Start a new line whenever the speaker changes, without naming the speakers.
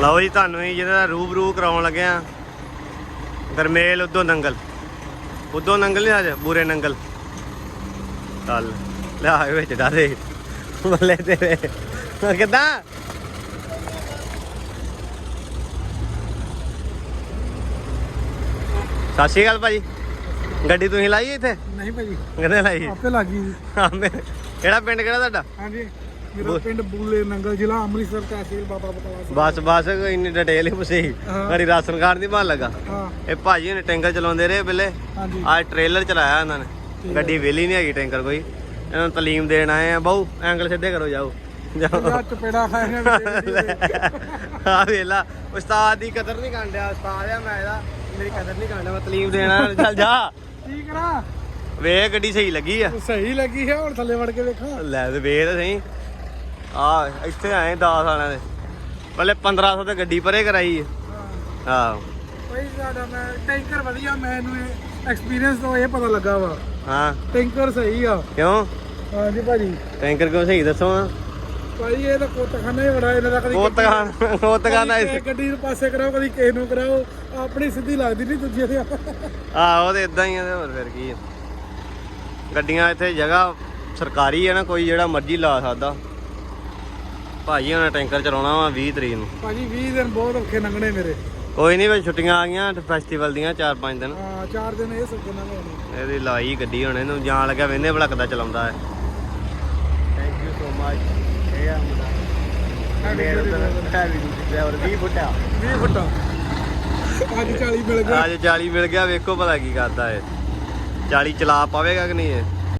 ਲਓ ਜੀ ਤੁਹਾਨੂੰ ਹੀ ਜਿਹਦਾ ਰੂਬਰੂ ਕਰਾਉਣ ਲੱਗੇ ਆ। ਗਰਮੇਲ ਉਦੋਂ ਨੰਗਲ। ਉਦੋਂ ਨੰਗਲ ਨਹੀਂ ਆਜ ਬੂਰੇ ਨੰਗਲ। ਚੱਲ ਲੈ ਆਏ ਵਿੱਚ ਡਾਰੇ ਬੱਲੇ ਤੇਰੇ। ਕਿਦਾਂ? ਸਤਿ ਸ਼੍ਰੀ ਅਕਾਲ ਭਾਜੀ। ਗੱਡੀ ਤੁਸੀਂ ਲਾਈ ਇੱਥੇ?
ਨਹੀਂ ਭਾਜੀ।
ਕਿਹਨੇ ਲਾਈ?
ਆਪੇ ਲੱਗੀ
ਮੇਰੇ- ਕਿਹੜਾ ਪਿੰਡ ਕਿਹੜਾ ਤੁਹਾਡਾ?
ਹਾਂਜੀ। ਮੇਰਾ ਪਿੰਡ ਬੂਲੇ ਨੰਗਲ ਜ਼ਿਲ੍ਹਾ ਅੰਮ੍ਰਿਤਸਰ ਤਹਿਸੀਲ ਬਾਬਾ ਬਕਾਲਾ ਸਾਹਿਬ।
ਬਸ ਬਸ ਇੰਨੀ ਡਿਟੇਲ ਹੀ ਪੁੱਛੀ। ਮੇਰੀ ਰਾਸ਼ਨ ਕਾਰਡ ਦੀ ਬਣ ਲੱਗਾ। ਇਹ ਭਾਜੀ ਨੇ ਟੈਂਕਰ ਚਲਾਉਂਦੇ ਰਹੇ
ਹਾਂਜੀ।
ਅੱਜ ਟ੍ਰੇਲਰ ਚਲਾਇਆ ਇਹਨਾਂ ਨੇ। ਗੱਡੀ ਵਿਹਲੀ ਨਹੀਂ ਹੈਗੀ ਟੈਂਕਰ ਕੋਈ। ਇਹਨਾਂ ਨੂੰ ਤਾਲੀਮ ਦੇਣ ਆਏ ਆ ਬਾਊ ਐਂਗਲ ਸਿੱਧੇ ਕਰੋ ਜਾਓ।
ਚਪੇੜਾ ਖਾਇਆ
ਆ ਵੇਲਾ ਉਸਤਾਦ ਦੀ ਕਦਰ ਨਹੀਂ ਕਾਂਡਿਆ ਉਸਤਾਦ ਆ ਮੈਂ ਇਹਦਾ ਮੇਰੀ ਕਦਰ ਨਹੀਂ ਕਾਂਡਿਆ ਮੈਂ ਤਾਲੀਮ ਦੇਣਾ ਚੱਲ ਜਾ।
ਕੀ ਕਰਾਂ
ਵੇ ਗੱਡੀ ਸਹੀ ਲੱਗੀ ਆ।
ਸਹੀ ਲੱਗੀ ਹੈ ਹੁਣ ਥੱਲੇ ਵੜ ਕੇ ਵੇਖਾਂ।
ਲੈ ਤੇ ਵੇ ਤਾਂ ਸਹੀ। ਆ ਇੱਥੇ ਆਏ 10 ਸਾਲਾਂ ਦੇ। ਪਹਿਲੇ 1500 ਤੇ ਗੱਡੀ ਪਰੇ ਕਰਾਈ। ਆਹ
ਭਾਈ ਸਾਡਾ ਮੈਂ ਟੈਂਕਰ ਵਧੀਆ ਮੈਨੂੰ ਐਕਸਪੀਰੀਅੰਸ ਤੋਂ ਇਹ ਪਤਾ ਲੱਗਾ ਵਾ।
ਹਾਂ।
ਟੈਂਕਰ ਸਹੀ ਆ।
ਕਿਉਂ?
ਹਾਂਜੀ ਭਾਜੀ।
ਟੈਂਕਰ ਕਿਉਂ ਸਹੀ ਦੱਸੋ ਹਾਂ।
ਭਾਈ ਇਹ ਤਾਂ ਕੋਤਖਾਨਾ ਹੀ ਬੜਾ ਇਹਨਾਂ ਦਾ ਕਦੀ
ਤਗਾਨ
ਕਦੀ ਕਿਸੇ ਗੱਡੀ ਨੂੰ ਪਾਸੇ ਕਰਾਓ ਕਦੀ ਕਿਸੇ ਨੂੰ ਕਰਾਓ। ਆਪਣੀ ਸਿੱਧੀ ਲੱਗਦੀ ਨਹੀਂ ਦੂਜੇ ਦੇ
ਆ ਉਹ ਤੇ ਇਦਾਂ ਹੀ ਆ ਤੇ ਹੋਰ ਫਿਰ ਕੀ ਆ। ਗੱਡੀਆਂ ਇੱਥੇ ਜਗ੍ਹਾ ਸਰਕਾਰੀ ਹੈ ਨਾ ਕੋਈ ਜਿਹੜਾ ਮਰਜ਼ੀ ਲਾ ਸਕਦਾ। ਭਾਜੀ ਉਹਨਾਂ ਟੈਂਕਰ ਚਲਾਉਣਾ ਵਾ 20 ਤਰੀਕ ਨੂੰ।
ਭਾਜੀ 20 ਦਿਨ ਬਹੁਤ ਔਖੇ ਲੰਘਣੇ ਮੇਰੇ।
ਕੋਈ ਨਹੀਂ ਵੇ ਛੁੱਟੀਆਂ ਆ ਗਈਆਂ ਫੈਸਟੀਵਲ ਦੀਆਂ 4-5 ਦਿਨ।
ਹਾਂ ਚਾਰ ਦਿਨ ਇਹ ਸਭ ਲੰਘਣੇ ਨੇ
ਇਹਦੀ ਲਾਈ ਗੱਡੀ ਹੁਣ ਇਹਨੂੰ ਜਾਣ ਲੱਗਾ ਵੇਂਦੇ ਭਲਾ ਕਿੱਦਾਂ ਚਲਾਉਂਦਾ ਹੈ ਥੈਂਕ ਯੂ ਸੋ ਮਚ ਇਹ ਆ ਮੁੰਡਾ। ਮੇਰੇ ਤੋਂ ਹੈਵੀ ਡਰਾਈਵਰ 20 ਫੁੱਟਾ।
20 ਫੁੱਟਾ। ਅੱਜ 40 ਮਿਲ ਗਿਆ।
ਅੱਜ 40 ਮਿਲ ਗਿਆ ਵੇਖੋ ਭਲਾ ਕੀ ਕਰਦਾ ਇਹ। 40 ਚਲਾ ਪਾਵੇਗਾ ਕਿ ਨਹੀਂ ਇਹ?